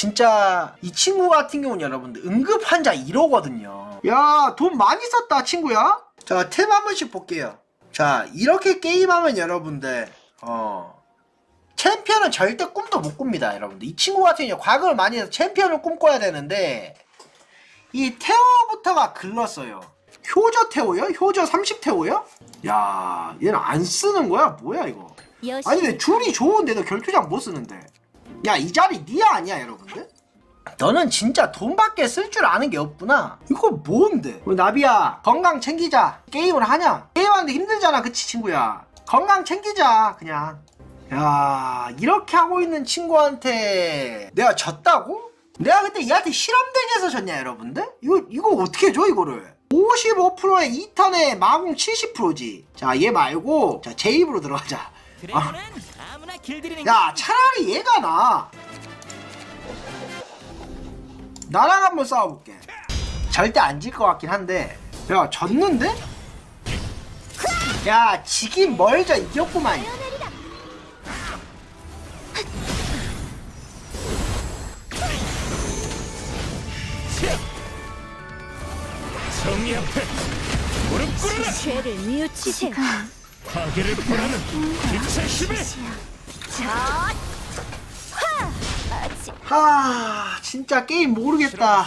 진짜 이 친구 같은 경우는 여러분들 응급 환자 1호거든요. 야, 돈 많이 썼다, 친구야. 자, 탭한 번씩 볼게요. 자, 이렇게 게임하면 여러분들 어 챔피언은 절대 꿈도 못 꿉니다, 여러분들. 이 친구 같은 경우 과금을 많이 해서 챔피언을 꿈꿔야 되는데 이 태오부터가 글렀어요. 효저 태오요? 효저 30 태오요? 야, 얘는 안 쓰는 거야? 뭐야 이거? 아니 근데 줄이 좋은데도 결투장 못 쓰는데 야 이 자리 니야 아니야 여러분들? 너는 진짜 돈밖에 쓸 줄 아는 게 없구나. 이거 뭔데? 우리 나비야 건강 챙기자. 게임을 하냐? 게임하는데 힘들잖아 그치 친구야? 건강 챙기자 그냥. 야 이렇게 하고 있는 친구한테 내가 졌다고? 내가 그때 얘한테 실험대기에서 졌냐 여러분들? 이거 이거 어떻게 줘 이거를? 55%에 2턴에 마공 70%지. 자 얘 말고 자제 입으로 들어가자. 아, 길들이는 야 차라리 얘가 나 나랑 한번 싸워볼게 절대 안 질 것 같긴 한데 야 졌는데? 야 지긴 멀져 이겼구만 정의 앞에 무릎 꿇어라 죄를 뉘우치세요. 파괴를 보라는 빛의 힘에 자, 하! 아직 하 진짜 게임 모르겠다